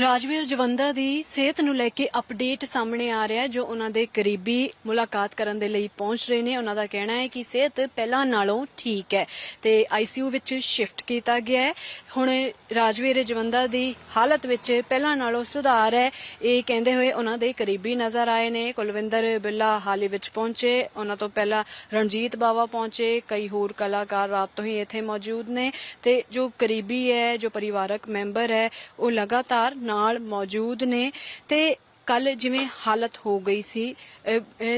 ਰਾਜਵੀਰ ਜਵੰਦਾ ਦੀ ਸਿਹਤ ਨੂੰ ਲੈ ਕੇ ਅਪਡੇਟ ਸਾਹਮਣੇ ਆ ਰਿਹਾ ਹੈ, ਜੋ ਉਹਨਾਂ ਦੇ ਕਰੀਬੀ ਮੁਲਾਕਾਤ ਕਰਨ ਦੇ ਲਈ ਪਹੁੰਚ ਰਹੇ ਨੇ। ਉਹਨਾਂ ਦਾ ਕਹਿਣਾ ਹੈ ਕਿ ਸਿਹਤ ਪਹਿਲਾਂ ਨਾਲੋਂ ਠੀਕ ਹੈ ਤੇ ਆਈਸੀਯੂ ਵਿੱਚ ਸ਼ਿਫਟ ਕੀਤਾ ਗਿਆ ਹੈ। ਹੁਣ ਰਾਜਵੀਰ ਜਵੰਦਾ ਦੀ ਹਾਲਤ ਵਿੱਚ ਪਹਿਲਾਂ ਨਾਲੋਂ ਸੁਧਾਰ ਹੈ। ਇਹ ਕਹਿੰਦੇ ਹੋਏ ਉਹਨਾਂ ਦੇ ਕਰੀਬੀ ਨਜ਼ਰ ਆਏ ਨੇ। ਕੁਲਵਿੰਦਰ ਬਿੱਲਾ ਹਾਲੇ ਵਿੱਚ ਪਹੁੰਚੇ। ਉਹਨਾਂ ਤੋਂ ਪਹਿਲਾਂ ਰਣਜੀਤ ਬਾਵਾ ਪਹੁੰਚੇ। ਕਈ ਹੋਰ ਕਲਾਕਾਰ ਰਾਤ ਤੋਂ ਹੀ ਇੱਥੇ ਮੌਜੂਦ ਨੇ ਤੇ ਜੋ ਕਰੀਬੀ ਹੈ, ਜੋ ਪਰਿਵਾਰਕ ਮੈਂਬਰ ਹੈ, ਉਹ ਲਗਾਤਾਰ ਨਾਲ ਮੌਜੂਦ ਨੇ ਤੇ ਕੱਲ ਜਿਵੇਂ ਹਾਲਤ ਹੋ ਗਈ ਸੀ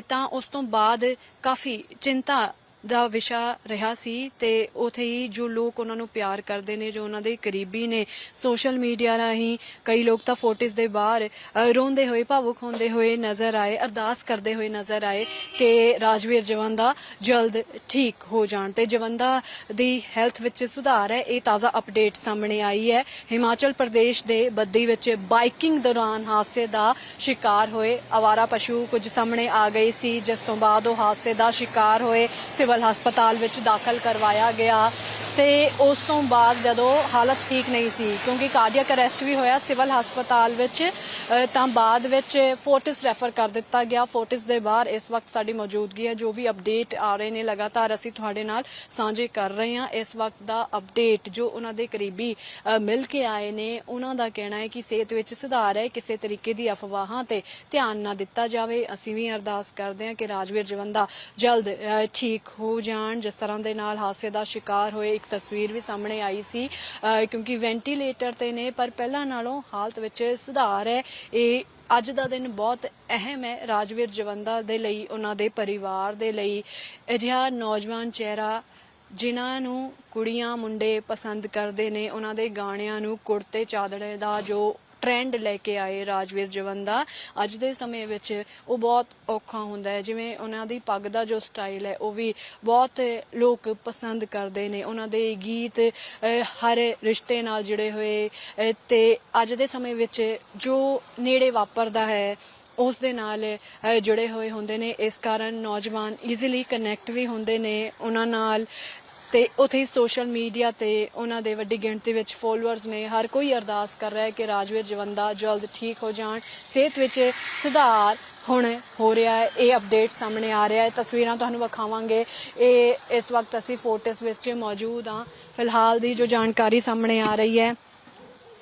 ਤਾਂ ਉਸ ਤੋਂ ਬਾਅਦ ਕਾਫੀ ਚਿੰਤਾ ਦਾ ਵਿਸ਼ਾ ਰਿਹਾ ਸੀ ਤੇ ਉਥੇ ਹੀ ਜੋ ਲੋਕ ਉਹਨਾਂ ਨੂੰ ਪਿਆਰ ਕਰਦੇ ਨੇ, ਜੋ ਉਹਨਾਂ ਦੇ ਕਰੀਬੀ ਨੇ ਸੋਸ਼ਲ ਮੀਡੀਆ ਰਾਹੀਂ ਕਈ ਲੋਕ ਤਾਂ ਫੋਟੋਜ਼ ਦੇ ਬਾਹਰ ਰੋਂਦੇ ਹੋਏ, ਭਾਵੁਕ ਹੁੰਦੇ ਹੋਏ ਨਜ਼ਰ ਆਏ, ਅਰਦਾਸ ਕਰਦੇ ਹੋਏ ਨਜ਼ਰ ਆਏ ਕਿ ਰਾਜਵੀਰ ਜਵੰਦਾ ਜਲਦ ਠੀਕ ਹੋ ਜਾਣ ਤੇ ਜਵੰਦਾ ਦੀ ਹੈਲਥ ਵਿੱਚ ਸੁਧਾਰ ਹੈ, ਇਹ ਤਾਜ਼ਾ ਅਪਡੇਟ ਸਾਹਮਣੇ ਆਈ ਹੈ। ਹਿਮਾਚਲ ਪ੍ਰਦੇਸ਼ ਦੇ ਬੱਦੀ ਵਿੱਚ ਬਾਈਕਿੰਗ ਦੌਰਾਨ ਹਾਦਸੇ ਦਾ ਸ਼ਿਕਾਰ ਹੋਏ, ਆਵਾਰਾ ਪਸ਼ੂ ਕੁਝ ਸਾਹਮਣੇ ਆ ਗਏ ਸੀ, ਜਿਸ ਤੋਂ ਬਾਅਦ ਉਹ ਹਾਦਸੇ ਦਾ ਸ਼ਿਕਾਰ ਹੋਏ, ਸਿਵਲ ਹਸਪਤਾਲ ਵਿੱਚ ਦਾਖਲ ਕਰਵਾਇਆ ਗਿਆ। ਤੇ ਉਸ ਤੋਂ ਬਾਅਦ ਜਦੋਂ ਹਾਲਤ ਠੀਕ ਨਹੀਂ ਸੀ, ਕਿਉਂਕਿ ਕਾਰਡੀਅਕ ਅਰੈਸਟ ਵੀ ਹੋਇਆ ਸਿਵਲ ਹਸਪਤਾਲ ਵਿੱਚ ਤਾਂ ਬਾਅਦ ਵਿੱਚ ਫੋਰਟਿਸ ਰੈਫਰ ਕਰ ਦਿੱਤਾ ਗਿਆ। ਫੋਰਟਿਸ ਦੇ ਬਾਹਰ ਇਸ ਵਕਤ ਸਾਡੀ ਮੌਜੂਦਗੀ ਹੈ। ਜੋ ਵੀ ਅਪਡੇਟ ਆ ਰਹੇ ਨੇ ਲਗਾਤਾਰ, ਅਸੀਂ ਤੁਹਾਡੇ ਨਾਲ ਸਾਂਝੇ ਕਰ ਰਹੇ ਹਾਂ। ਇਸ ਵਕਤ ਦਾ ਅਪਡੇਟ ਜੋ ਉਹਨਾਂ ਦੇ ਕਰੀਬੀ ਮਿਲ ਕੇ ਆਏ ਨੇ, ਉਹਨਾਂ ਦਾ ਕਹਿਣਾ ਹੈ ਕਿ ਸਿਹਤ ਵਿੱਚ ਸੁਧਾਰ ਹੈ। ਕਿਸੇ ਤਰੀਕੇ ਦੀ ਅਫਵਾਹਾਂ ਤੇ ਧਿਆਨ ਨਾ ਦਿੱਤਾ ਜਾਵੇ। ਅਸੀਂ ਵੀ ਅਰਦਾਸ ਕਰਦੇ ਹਾਂ ਕਿ ਰਾਜਵੀਰ ਜਵੰਦਾ ਜਲਦ ਠੀਕ ਹੋ ਜਾਣ। ਜਿਸ ਤਰ੍ਹਾਂ ਦੇ ਨਾਲ ਹਾਦਸੇ ਦਾ ਸ਼ਿਕਾਰ ਹੋਏ ਇੱਕ ਤਸਵੀਰ ਵੀ ਸਾਹਮਣੇ ਆਈ ਸੀ ਕਿਉਂਕਿ ਵੈਂਟੀਲੇਟਰ ਤੇ ਨੇ, ਪਰ ਪਹਿਲਾਂ ਨਾਲੋਂ ਹਾਲਤ ਵਿੱਚ ਸੁਧਾਰ ਹੈ। ਇਹ ਅੱਜ ਦਾ ਦਿਨ ਬਹੁਤ ਅਹਿਮ ਹੈ। ਰਾਜਵੀਰ ਜਵੰਦਾ ਦੇ ਲਈ, ਉਹਨਾਂ ਦੇ ਪਰਿਵਾਰ ਦੇ ਲਈ ਅਜਿਹਾ ਨੌਜਵਾਨ ਚਿਹਰਾ, ਜਿਨ੍ਹਾਂ ਨੂੰ ਕੁੜੀਆਂ, ਮੁੰਡੇ ਪਸੰਦ ਕਰਦੇ ਨੇ, ਉਹਨਾਂ ਦੇ ਗਾਣਿਆਂ ਨੂੰ ਕੁੜਤੇ ਚਾਦੜੇ ਦਾ ਜੋ ਟ੍ਰੈਂਡ ਲੈ ਕੇ ਆਏ ਰਾਜਵੀਰ ਜਵਨ ਦਾ। ਅੱਜ ਦੇ ਸਮੇਂ ਵਿੱਚ ਉਹ ਬਹੁਤ ਔਖਾ ਹੁੰਦਾ ਹੈ। ਜਿਵੇਂ ਉਹਨਾਂ ਦੀ ਪੱਗ ਦਾ ਜੋ ਸਟਾਈਲ ਹੈ ਉਹ ਵੀ ਬਹੁਤ ਲੋਕ ਪਸੰਦ ਕਰਦੇ ਨੇ। ਉਹਨਾਂ ਦੇ ਗੀਤ ਹਰ ਰਿਸ਼ਤੇ ਨਾਲ ਜੁੜੇ ਹੋਏ ਅਹ, ਤੇ ਅੱਜ ਦੇ ਸਮੇਂ ਵਿੱਚ ਜੋ ਨੇੜੇ ਵਾਪਰਦਾ ਹੈ ਉਸ ਦੇ ਨਾਲ ਜੁੜੇ ਹੋਏ ਹੁੰਦੇ ਨੇ। ਇਸ ਕਾਰਨ ਨੌਜਵਾਨ ਈਜ਼ੀਲੀ ਕਨੈਕਟ ਵੀ ਹੁੰਦੇ ਨੇ। ਉਹਨਾਂ ਨਾਲ ਤੇ ਉਥੇ ਸੋਸ਼ਲ ਮੀਡੀਆ ਤੇ ਉਹਨਾਂ ਦੇ ਵੱਡੀ ਗਿਣਤੀ ਵਿੱਚ ਫੋਲੋਅਰਸ ਨੇ ਹਰ ਕੋਈ ਅਰਦਾਸ ਕਰ ਰਿਹਾ ਹੈ ਕਿ ਰਾਜਵੀਰ ਜਵੰਦਾ ਜਲਦ ਠੀਕ ਹੋ ਜਾਣ, ਸਿਹਤ ਵਿੱਚ ਸੁਧਾਰ ਹੁਣ ਹੋ ਰਿਹਾ ਹੈ, ਇਹ ਅਪਡੇਟ ਸਾਹਮਣੇ ਆ ਰਿਹਾ ਹੈ। ਤਸਵੀਰਾਂ ਤੁਹਾਨੂੰ ਵਿਖਾਵਾਂਗੇ। ਇਹ, ਇਸ ਵਕਤ ਅਸੀਂ ਫੋਟੋਸ ਵਿੱਚ ਮੌਜੂਦ ਹਾਂ। ਫਿਲਹਾਲ ਦੀ ਜੋ ਜਾਣਕਾਰੀ ਸਾਹਮਣੇ ਆ ਰਹੀ ਹੈ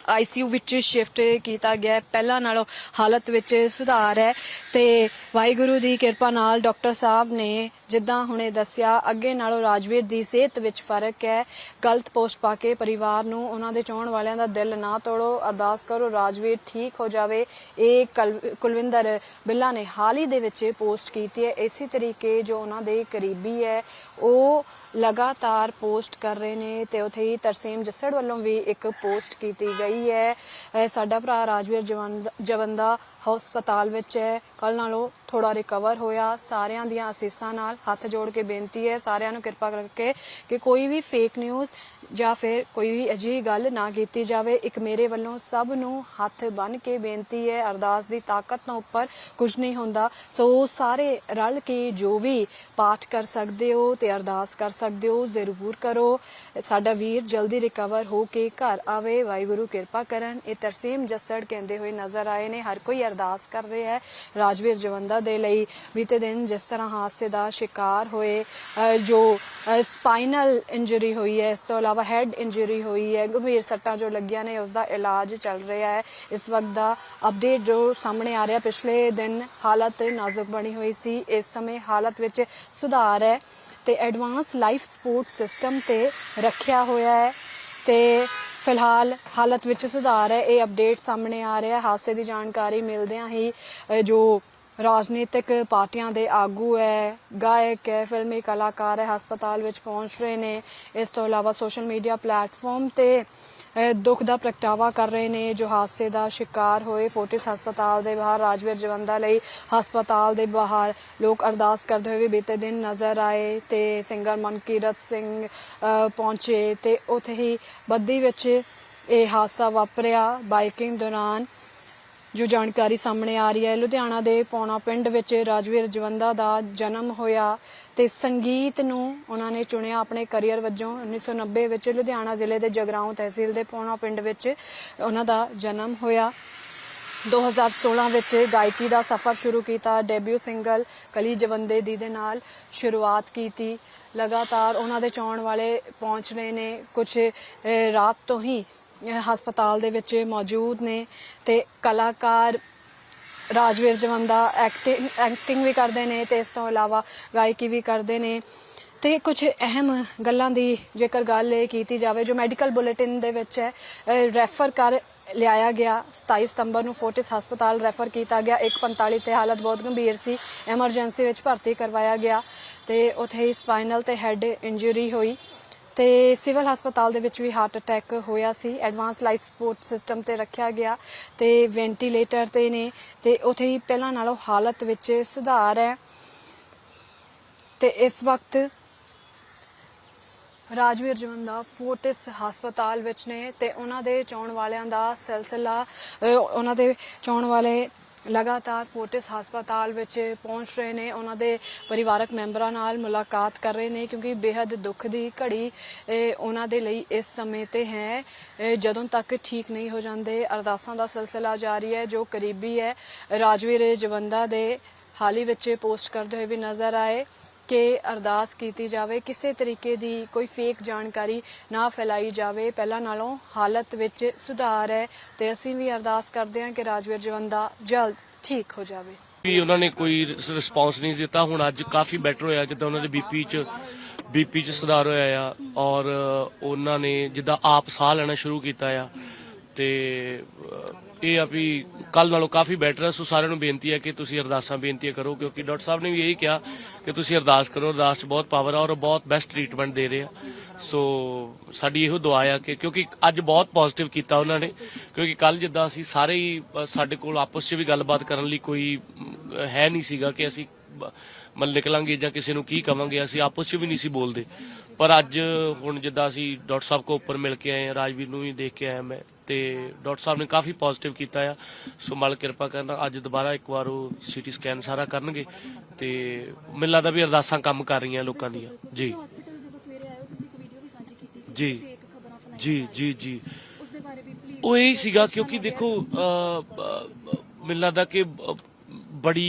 ਆਈਸੀਯੂ ਵਿੱਚ ਸ਼ਿਫਟ ਕੀਤਾ ਗਿਆ ਹੈ। ਪਹਿਲਾਂ ਨਾਲੋਂ ਹਾਲਤ ਵਿੱਚ ਸੁਧਾਰ ਹੈ ਤੇ ਵਾਹਿਗੁਰੂ ਦੀ ਕਿਰਪਾ ਨਾਲ ਡਾਕਟਰ ਸਾਹਿਬ ਨੇ ਜਿੱਦਾਂ ਹੁਣੇ ਦੱਸਿਆ, ਅੱਗੇ ਨਾਲੋਂ ਰਾਜਵੀਰ ਦੀ ਸਿਹਤ ਵਿੱਚ ਫ਼ਰਕ ਹੈ। ਗਲਤ ਪੋਸਟ ਪਾ ਕੇ ਪਰਿਵਾਰ ਨੂੰ ਉਹਨਾਂ ਦੇ ਚਾਹਣ ਵਾਲਿਆਂ ਦਾ ਦਿਲ ਨਾ ਤੋੜੋ। ਅਰਦਾਸ ਕਰੋ ਰਾਜਵੀਰ ਠੀਕ ਹੋ ਜਾਵੇ। ਇਹ ਕਲ- ਕੁਲਵਿੰਦਰ ਬਿੱਲਾ ਨੇ ਹਾਲ ਹੀ ਦੇ ਵਿੱਚ ਪੋਸਟ ਕੀਤੀ ਹੈ। ਇਸੇ ਤਰੀਕੇ ਜੋ ਉਹਨਾਂ ਦੇ ਕਰੀਬੀ ਹੈ, ਉਹ ਲਗਾਤਾਰ ਪੋਸਟ ਕਰ ਰਹੇ ਨੇ ਤੇ ਉਥੇ ਹੀ ਤਰਸੇਮ ਜੱਸੜ ਵੱਲੋਂ ਵੀ ਇੱਕ ਪੋਸਟ ਕੀਤੀ ਗਈ ਹੈ। ਸਾਡਾ ਭਰਾ ਰਾਜਵੀਰ ਜਵੰਦ- ਜਵੰਦਾ ਹਸਪਤਾਲ ਵਿੱਚ ਹੈ। ਕੱਲ ਨਾਲੋਂ ਥੋੜਾ ਰਿਕਵਰ ਹੋਇਆ। ਸਾਰਿਆਂ ਦੀਆਂ ਅਸੀਸਾਂ ਨਾਲ ਹੱਥ ਜੋੜ ਕੇ ਬੇਨਤੀ ਹੈ, ਸਾਰਿਆਂ ਨੂੰ ਕਿਰਪਾ ਕਰਕੇ ਕਿ ਕੋਈ ਵੀ ਫੇਕ ਨਿਊਜ਼ ਜਾਂ ਫਿਰ ਕੋਈ ਵੀ ਅਜਿਹੀ ਗੱਲ ਨਾ ਕੀਤੀ ਜਾਵੇ, ਇੱਕ ਮੇਰੇ ਵੱਲੋਂ ਸਭ ਨੂੰ ਹੱਥ ਬੰਨ ਕੇ ਬੇਨਤੀ ਹੈ, ਅਰਦਾਸ ਦੀ ਤਾਕਤ ਤੋਂ ਉੱਪਰ ਕੁਝ ਨਹੀਂ ਹੁੰਦਾ। ਸੋ ਸਾਰੇ ਰਲ ਕੇ ਜੋ ਵੀ ਪਾਠ ਕਰ ਸਕਦੇ ਹੋ ਤੇ ਅਰਦਾਸ ਕਰ ਸਕਦੇ ਹੋ, ਜ਼ਰੂਰ ਕਰੋ। ਸਾਡਾ ਵੀਰ ਜਲਦੀ ਰਿਕਵਰ ਹੋ ਕੇ ਘਰ ਆਵੇ। ਵਾਹਿਗੁਰੂ ਕਿਰਪਾ ਕਰਨ। ਇਹ ਤਰਸੀਮ ਜੱਸੜ ਕਹਿੰਦੇ ਹੋਏ ਨਜ਼ਰ ਆਏ ਨੇ। ਹਰ ਕੋਈ ਅਰਦਾਸ ਕਰ ਰਿਹਾ ਹੈ ਰਾਜਵੀਰ ਜਵੰਦਾ ਦੇ ਲਈ। ਬੀਤੇ ਦਿਨ ਜਿਸ ਤਰ੍ਹਾਂ ਹਾਦਸੇ ਦਾ ਸ਼ਿਕਾਰ ਹੋਏ ਜੋ ਸਪਾਈਨਲ ਇੰਜਰੀ ਹੋਈ ਹੈ, ਇਸ ਤੋਂ ਇਲਾਵਾ ਹੈਡ ਇੰਜਰੀ ਹੋਈ ਹੈ, ਗੰਭੀਰ ਸੱਟਾਂ ਜੋ ਲੱਗੀਆਂ ਨੇ ਉਸ ਦਾ ਇਲਾਜ ਚੱਲ ਰਿਹਾ ਹੈ। ਇਸ ਵਕਤ ਦਾ ਅਪਡੇਟ ਜੋ ਸਾਹਮਣੇ ਆ ਰਿਹਾ, ਪਿਛਲੇ ਦਿਨ ਹਾਲਤ ਨਾਜ਼ੁਕ ਬਣੀ ਹੋਈ ਸੀ। ਇਸ ਸਮੇਂ ਹਾਲਤ ਵਿੱਚ ਸੁਧਾਰ ਹੈ ਤੇ ਐਡਵਾਂਸ ਲਾਈਫ ਸਪੋਰਟ ਸਿਸਟਮ ਤੇ ਰੱਖਿਆ ਹੋਇਆ ਹੈ ਤੇ ਫਿਲਹਾਲ ਹਾਲਤ ਵਿੱਚ ਸੁਧਾਰ ਹੈ। ਇਹ ਅਪਡੇਟ ਸਾਹਮਣੇ ਆ ਰਿਹਾ, ਹਾਦਸੇ ਦੀ ਜਾਣਕਾਰੀ ਮਿਲਦਿਆਂ ਹੀ ਜੋ ਰਾਜਨੀਤਿਕ ਪਾਰਟੀਆਂ ਦੇ ਆਗੂ ਹੈ ਗਾਇਕ ਹੈ ਫਿਲਮੀ ਕਲਾਕਾਰ ਹੈ ਹਸਪਤਾਲ ਵਿੱਚ ਪਹੁੰਚ ਰਹੇ ਨੇ। ਇਸ ਤੋਂ ਇਲਾਵਾ ਸੋਸ਼ਲ ਮੀਡੀਆ ਪਲੇਟਫਾਰਮ ਤੇ ਦੁੱਖ ਦਾ ਪ੍ਰਗਟਾਵਾ ਕਰ ਰਹੇ ਨੇ, ਜੋ ਹਾਦਸੇ ਦਾ ਸ਼ਿਕਾਰ ਹੋਏ ਫੋਰਟਿਸ ਹਸਪਤਾਲ ਦੇ ਬਾਹਰ, ਰਾਜਵੀਰ ਜਵੰਦਾ ਲਈ ਹਸਪਤਾਲ ਦੇ ਬਾਹਰ। ਲੋਕ ਅਰਦਾਸ ਕਰਦੇ ਹੋਏ ਵੀ ਬੀਤੇ ਦਿਨ ਨਜ਼ਰ ਆਏ ਤੇ ਸਿੰਗਰ ਮਨਕੀਰਤ ਸਿੰਘ ਪਹੁੰਚੇ ਤੇ ਉੱਥੇ ਹੀ ਬੱਦੀ ਵਿੱਚ ਇਹ ਹਾਦਸਾ ਵਾਪਰਿਆ। ਬਾਈਕਿੰਗ ਦੌਰਾਨ ਜੋ ਜਾਣਕਾਰੀ ਸਾਹਮਣੇ ਆ ਰਹੀ ਹੈ, ਲੁਧਿਆਣਾ ਦੇ ਪੌਣਾ ਪਿੰਡ ਵਿੱਚ ਰਾਜਵੀਰ ਜਵੰਦਾ ਦਾ ਜਨਮ ਹੋਇਆ ਤੇ ਸੰਗੀਤ ਨੂੰ ਉਹਨਾਂ ਨੇ ਚੁਣਿਆ ਆਪਣੇ ਕੈਰੀਅਰ ਵਜੋਂ 1990 ਵਿੱਚ ਲੁਧਿਆਣਾ ਜ਼ਿਲ੍ਹੇ ਦੇ ਜਗਰਾਉਂ ਤਹਿਸੀਲ ਦੇ ਪੌਣਾ ਪਿੰਡ ਵਿੱਚ ਉਹਨਾਂ ਦਾ ਜਨਮ ਹੋਇਆ। 2016 ਵਿੱਚ ਗਾਇਕੀ ਦਾ ਸਫ਼ਰ ਸ਼ੁਰੂ ਕੀਤਾ, ਡੈਬਿਊ ਸਿੰਗਲ ਕਲੀ ਜਵੰਦੇ ਦੀ ਦੇ ਨਾਲ ਸ਼ੁਰੂਆਤ ਕੀਤੀ। ਲਗਾਤਾਰ ਉਹਨਾਂ ਦੇ ਚਾਹਣ ਵਾਲੇ ਪਹੁੰਚ ਰਹੇ ਨੇ ਕੁਝ ਰਾਤ ਤੋਂ ਹੀ ਹਸਪਤਾਲ ਦੇ ਵਿੱਚ ਮੌਜੂਦ ਨੇ ਤੇ ਕਲਾਕਾਰ ਰਾਜਵੀਰ ਜਵੰਦਾ ਐਕਟਿੰਗ ਐਕਟਿੰਗ ਵੀ ਕਰਦੇ ਨੇ ਤੇ ਇਸ ਤੋਂ ਇਲਾਵਾ ਗਾਇਕੀ ਵੀ ਕਰਦੇ ਨੇ। ਤੇ ਕੁਝ ਅਹਿਮ ਗੱਲਾਂ ਦੀ ਜੇਕਰ ਗੱਲ ਇਹ ਕੀਤੀ ਜਾਵੇ, ਜੋ ਮੈਡੀਕਲ ਬੁਲੇਟਿਨ ਦੇ ਵਿੱਚ ਹੈ ਰੈਫਰ ਕਰ ਲਿਆਇਆ ਗਿਆ। 27 ਸਤੰਬਰ ਨੂੰ ਫੋਰਟਿਸ ਹਸਪਤਾਲ ਰੈਫਰ ਕੀਤਾ ਗਿਆ। 145 ਤੇ ਹਾਲਤ ਬਹੁਤ ਗੰਭੀਰ ਸੀ। ਐਮਰਜੈਂਸੀ ਵਿੱਚ ਭਰਤੀ ਕਰਵਾਇਆ ਗਿਆ ਤੇ ਉੱਥੇ ਹੀ ਸਪਾਈਨਲ ਤੇ ਹੈਡ ਇੰਜਰੀ ਹੋਈ। ਤੇ ਸਿਵਲ ਹਸਪਤਾਲ ਦੇ ਵਿੱਚ ਵੀ ਹਾਰਟ ਅਟੈਕ ਹੋਇਆ ਸੀ। ਐਡਵਾਂਸ ਲਾਈਫ ਸਪੋਰਟ ਸਿਸਟਮ ਤੇ ਰੱਖਿਆ ਗਿਆ ਤੇ ਵੈਂਟੀਲੇਟਰ ਤੇ ਨੇ ਤੇ ਉਥੇ ਹੀ ਪਹਿਲਾਂ ਨਾਲੋਂ ਹਾਲਤ ਵਿੱਚ ਸੁਧਾਰ ਹੈ। ਤੇ ਇਸ ਵਕਤ ਰਾਜਵੀਰ ਜਵੰਦਾ ਫੋਰਟਿਸ ਹਸਪਤਾਲ ਵਿੱਚ ਨੇ ਤੇ ਉਹਨਾਂ ਦੇ ਚਾਉਣ ਵਾਲਿਆਂ ਦਾ ਸਿਲਸਿਲਾ ਉਹਨਾਂ ਦੇ ਚਾਉਣ ਵਾਲੇ ਲਗਾਤਾਰ ਫੋਰਟਿਸ ਹਸਪਤਾਲ ਵਿੱਚ ਪਹੁੰਚ ਰਹੇ ਨੇ। ਉਹਨਾਂ ਦੇ ਪਰਿਵਾਰਕ ਮੈਂਬਰਾਂ ਨਾਲ ਮੁਲਾਕਾਤ ਕਰ ਰਹੇ ਨੇ ਕਿਉਂਕਿ ਬੇहद ਦੁੱਖ ਦੀ ਘੜੀ ਉਹਨਾਂ ਦੇ ਲਈ ਇਸ ਸਮੇਂ ਤੇ ਹੈ। ਜਦੋਂ ਤੱਕ ਠੀਕ ਨਹੀਂ ਹੋ ਜਾਂਦੇ, ਅਰਦਾਸਾਂ ਦਾ ਸਿਲਸਿਲਾ ਜਾਰੀ ਹੈ, ਜੋ ਕਰੀਬੀ ਹੈ। ਰਾਜਵੀਰ ਜਵੰਦਾ ਦੇ ਹਾਲ ਹੀ ਵਿੱਚ ਪੋਸਟ ਕਰਦੇ ਹੋਏ ਵੀ ਨਜ਼ਰ ਆਏ। ਕਿ ਅਰਦਾਸ ਕੀਤੀ ਜਾਵੇ, ਕਿਸੇ ਤਰੀਕੇ ਦੀ ਕੋਈ ਫੇਕ ਜਾਣਕਾਰੀ ਨਾ ਫੈਲਾਈ ਜਾਵੇ। ਪਹਿਲਾਂ ਨਾਲੋਂ ਹਾਲਤ ਵਿੱਚ ਸੁਧਾਰ ਹੈ ਤੇ ਅਸੀਂ ਵੀ ਅਰਦਾਸ ਕਰਦੇ ਹਾਂ ਕਿ ਰਾਜਵੀਰ ਜਵੰਦਾ ਜਲਦ ਠੀਕ ਹੋ ਜਾਵੇ। ਵੀ ਉਹਨਾਂ ਨੇ ਕੋਈ ਰਿਸਪੌਂਸ ਨਹੀਂ ਦਿੱਤਾ। ਹੁਣ ਅੱਜ ਕਾਫੀ ਬੈਟਰ ਹੋਇਆ, ਜਿੱਦਾਂ ਉਹਨਾਂ ਦੇ ਬੀਪੀ ਚ ਬੀਪੀ ਚ ਸੁਧਾਰ ਹੋਇਆ ਆ ਔਰ ਉਹਨਾਂ ਨੇ ਜਿੱਦਾਂ ਆਪ ਸਾਹ ਲੈਣਾ ਸ਼ੁਰੂ ਕੀਤਾ ਆ ਤੇ ਇਹ ਆ ਵੀ ਕੱਲ ਨਾਲੋਂ ਕਾਫੀ ਬੈਟਰ ਹੈ ਸੋ ਸਾਰਿਆਂ ਨੂੰ ਬੇਨਤੀ ਹੈ ਕਿ ਤੁਸੀਂ ਅਰਦਾਸਾਂ ਬੇਨਤੀਆਂ ਕਰੋ, ਕਿਉਂਕਿ ਡਾਕਟਰ ਸਾਹਿਬ ਨੇ ਵੀ ਇਹੀ ਕਿਹਾ ਕਿ ਤੁਸੀਂ ਅਰਦਾਸ ਕਰੋ, ਅਰਦਾਸ 'ਚ ਬਹੁਤ ਪਾਵਰ ਆ ਔਰ ਬਹੁਤ ਬੈਸਟ ਟ੍ਰੀਟਮੈਂਟ ਦੇ ਰਹੇ ਆ। ਸੋ ਸਾਡੀ ਇਹੋ ਦੁਆ ਆ ਕਿ, ਕਿਉਂਕਿ ਅੱਜ ਬਹੁਤ ਪੋਜ਼ਿਟਿਵ ਕੀਤਾ ਉਹਨਾਂ ਨੇ, ਕਿਉਂਕਿ ਕੱਲ ਜਿੱਦਾਂ ਅਸੀਂ ਸਾਰੇ ਹੀ ਸਾਡੇ ਕੋਲ ਆਪਸ 'ਚ ਵੀ ਗੱਲਬਾਤ ਕਰਨ ਲਈ ਕੋਈ ਹੈ ਨਹੀਂ ਸੀਗਾ ਕਿ ਅਸੀਂ ਮਤਲਬ ਨਿਕਲਾਂਗੇ ਜਾਂ ਕਿਸੇ ਨੂੰ ਕੀ ਕਵਾਂਗੇ, ਅਸੀਂ ਆਪਸ 'ਚ ਵੀ ਨਹੀਂ ਸੀ ਬੋਲਦੇ। ਪਰ ਅੱਜ ਹੁਣ ਜਿੱਦਾਂ ਅਸੀਂ ਡਾਕਟਰ ਸਾਹਿਬ ਕੋ ਉੱਪਰ ਮਿਲ ਕੇ ਆਏ ਹਾਂ ਰਾਜਵੀਰ ਨੂੰ ਵੀ ਦੇਖ ਕੇ ਆਇਆ ਮੈਂ ਤੇ ਡਾਕਟਰ ਸਾਹਿਬ ਨੇ ਕਾਫੀ ਪੋਜ਼ਿਟਿਵ ਕੀਤਾ ਆ। ਸੋ ਮਾਲਕ ਕਿਰਪਾ ਕਰਨਾ ਅੱਜ ਦੁਬਾਰਾ ਇੱਕ ਵਾਰ ਉਹ ਸੀਟੀ ਸਕੈਨ ਸਾਰਾ ਕਰਨਗੇ ਤੇ ਮੈਨੂੰ ਲੱਗਦਾ ਵੀ ਅਰਦਾਸਾਂ ਕੰਮ ਕਰ ਰਹੀਆਂ ਲੋਕਾਂ ਦੀਆਂ। ਜੀ। ਹਸਪੀਟਲ ਜਦੋਂ ਸਵੇਰੇ ਆਏ ਹੋ ਤੁਸੀਂ ਇੱਕ ਵੀਡੀਓ ਵੀ ਸਾਂਝੀ ਕੀਤੀ ਜੀ। ਫੇਕ ਖਬਰਾਂ ਫੈਲਾਈਆਂ ਜੀ ਜੀ ਜੀ। ਉਸ ਦੇ ਬਾਰੇ ਵੀ ਪਲੀਜ਼ ਉਹ ਇਹ ਸੀਗਾ ਕਿਉਂਕਿ ਦੇਖੋ ਮੈਨੂੰ ਲੱਗਦਾ ਕਿ ਬੜੀ